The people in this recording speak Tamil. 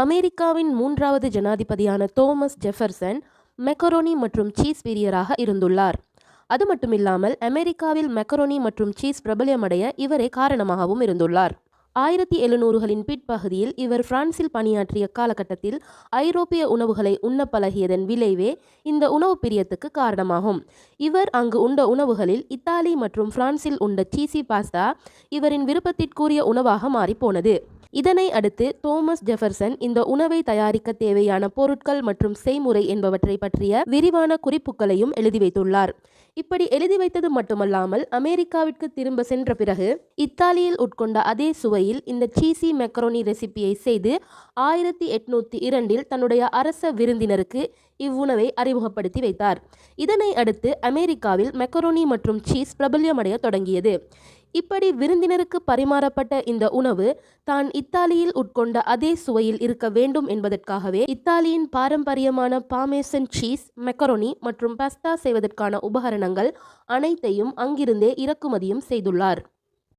அமெரிக்காவின் மூன்றாவது ஜனாதிபதியான தோமஸ் ஜெஃபர்சன் மெக்கரோனி மற்றும் சீஸ் பிரியராக இருந்துள்ளார். அது மட்டுமில்லாமல் அமெரிக்காவில் மெக்கரோனி மற்றும் சீஸ் பிரபல்யமடைய இவரே காரணமாகவும் இருந்துள்ளார். ஆயிரத்தி எழுநூறுகளின் பிற்பகுதியில் இவர் பிரான்சில் பணியாற்றிய காலகட்டத்தில் ஐரோப்பிய உணவுகளை உண்ண பழகியதன் விளைவே இந்த உணவு பிரியத்துக்கு காரணமாகும். இவர் அங்கு உண்ட உணவுகளில் இத்தாலி மற்றும் பிரான்சில் உண்ட சீசி பாஸ்தா இவரின் விருப்பத்திற்குரிய உணவாக மாறிப்போனது இதனை அடுத்து தோமஸ் ஜெஃபர்சன் இந்த உணவை தயாரிக்க தேவையான பொருட்கள் மற்றும் செய்முறை என்பவற்றை பற்றிய விரிவான குறிப்புகளையும் எழுதி வைத்துள்ளார். இப்படி எழுதி வைத்தது மட்டுமல்லாமல் அமெரிக்காவிற்கு திரும்ப சென்ற பிறகு இத்தாலியில் உட்கொண்ட அதே சுவையில் இந்த சீசி மெக்கரோனி ரெசிபியை செய்து ஆயிரத்தி எட்நூத்தி இரண்டில் தன்னுடைய அரச விருந்தினருக்கு இவ்வுணவை அறிமுகப்படுத்தி வைத்தார். இதனை அடுத்து அமெரிக்காவில் மெக்கரோனி மற்றும் சீஸ் பிரபல்யமடைய தொடங்கியது. இப்படி விருந்தினருக்கு பரிமாறப்பட்ட இந்த உணவு தான் இத்தாலியில் உட்கொண்ட அதே சுவையில் இருக்க வேண்டும் என்பதற்காகவே இத்தாலியின் பாரம்பரியமான பாமேசன் சீஸ் மெக்கரோனி மற்றும் பஸ்தா செய்வதற்கான உபகரணங்கள் அனைத்தையும் அங்கிருந்தே இறக்குமதியும் செய்துள்ளார்.